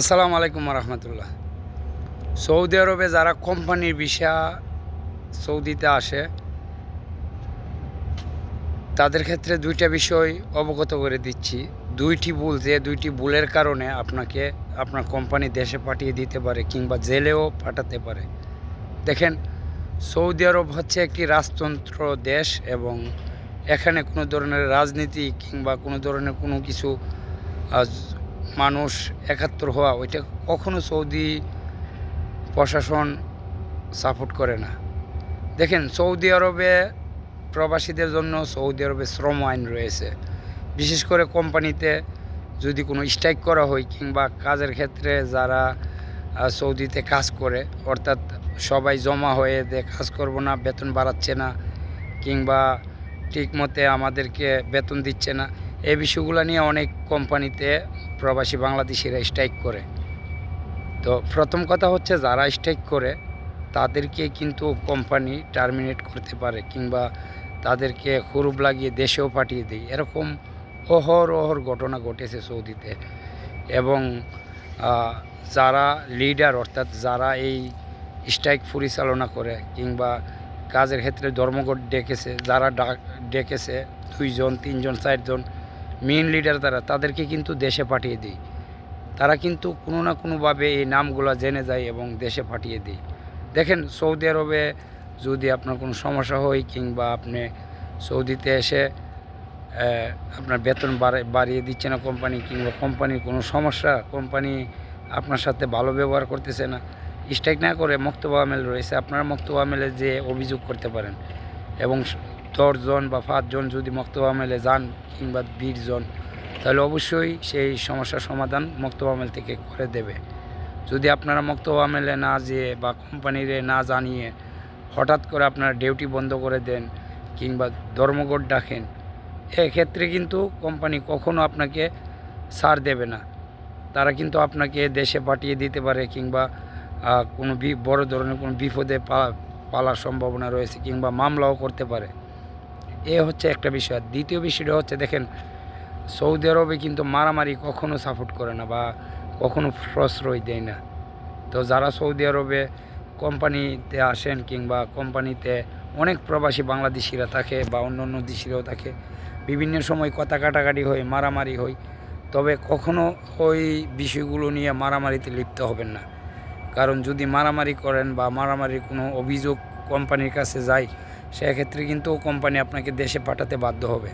আসসালামু আলাইকুম রহমতুল্লাহ। সৌদি আরবে যারা কোম্পানির ভিসা সৌদিতে আসে, তাদের ক্ষেত্রে দুইটা বিষয় অবগত করে দিচ্ছি। দুইটি ভুল যে দুইটি ভুলের কারণে আপনাকে আপনার কোম্পানি দেশে পাঠিয়ে দিতে পারে কিংবা জেলেও পাঠাতে পারে। দেখেন, সৌদি আরব হচ্ছে একটি রাজতন্ত্র দেশ এবং এখানে কোনো ধরনের রাজনীতি কিংবা কোনো ধরনের কোনো কিছু মানুষ একাত্তর হওয়া, ওইটা কখনো সৌদি প্রশাসন সাপোর্ট করে না। দেখেন, সৌদি আরবে প্রবাসীদের জন্য সৌদি আরবে শ্রম আইন রয়েছে। বিশেষ করে কোম্পানিতে যদি কোনো স্ট্রাইক করা হয় কিংবা কাজের ক্ষেত্রে যারা সৌদিতে কাজ করে, অর্থাৎ সবাই জমা হয়ে দে কাজ করব না, বেতন বাড়াচ্ছে না, কিংবা ঠিক মতে আমাদেরকে বেতন দিচ্ছে না, এই বিষয়গুলো নিয়ে অনেক কোম্পানিতে প্রবাসী বাংলাদেশিরা স্ট্রাইক করে। তো প্রথম কথা হচ্ছে যারা স্ট্রাইক করে, তাদেরকে কিন্তু কোম্পানি টার্মিনেট করতে পারে কিংবা তাদেরকে হুরুপ লাগিয়ে দেশেও পাঠিয়ে দেয়। এরকম অহর অহর ঘটনা ঘটেছে সৌদিতে এবং যারা লিডার অর্থাৎ যারা এই স্ট্রাইক পরিচালনা করে কিংবা কাজের ক্ষেত্রে ধর্মঘট ডেকেছে, যারা ডাক ডেকেছে দুইজন, তিনজন, চারজন মেন লিডার তারা, তাদেরকে কিন্তু দেশে পাঠিয়ে দিই। তারা কিন্তু কোনো না কোনোভাবে এই নামগুলো জেনে যায় এবং দেশে পাঠিয়ে দিই। দেখেন, সৌদি আরবে যদি আপনার কোনো সমস্যা হয় কিংবা আপনি সৌদিতে এসে আপনার বেতন বাড়িয়ে দিচ্ছে না কোম্পানি কিংবা কোম্পানির কোনো সমস্যা, কোম্পানি আপনার সাথে ভালো ব্যবহার করতেছে না স্ট্রাইক না করে মক্তব আমেল রয়েছে, আপনারা মক্তব আমেলে যে অভিযোগ করতে পারেন। এবং দশজন বা পাঁচজন যদি মক্তবা আমেলে যান কিংবা বিশজন, তাহলে অবশ্যই সেই সমস্যার সমাধান মক্তবা আমেল থেকে করে দেবে। যদি আপনারা মক্তবা আমেলে না যেয়ে বা কোম্পানিরে না জানিয়ে হঠাৎ করে আপনারা ডিউটি বন্ধ করে দেন কিংবা ধর্মঘট ডাকেন, এক্ষেত্রে কিন্তু কোম্পানি কখনো আপনাকে ছাড় দেবে না। তারা কিন্তু আপনাকে দেশে পাঠিয়ে দিতে পারে কিংবা কোনো বড় ধরনের কোনো বিপদে পালার সম্ভাবনা রয়েছে কিংবা মামলাও করতে পারে। এ হচ্ছে একটা বিষয়। দ্বিতীয় বিষয়টা হচ্ছে, দেখেন, সৌদি আরবে কিন্তু মারামারি কখনো সাপোর্ট করে না বা কখনো প্রশ্রয় দেয় না। তো যারা সৌদি আরবে কোম্পানিতে আসেন কিংবা কোম্পানিতে অনেক প্রবাসী বাংলাদেশিরা থাকে বা অন্য অন্য দেশিরাও থাকে, বিভিন্ন সময় কথা কাটাকাটি হয়, মারামারি হয়, তবে কখনো ওই বিষয়গুলো নিয়ে মারামারিতে লিপ্ত হবেন না। কারণ যদি মারামারি করেন বা মারামারির কোনো অভিযোগ কোম্পানির কাছে যায় সেক্ষেত্রে কিন্তু কোম্পানি আপনাকে দেশে পাঠাতে বাধ্য হবে।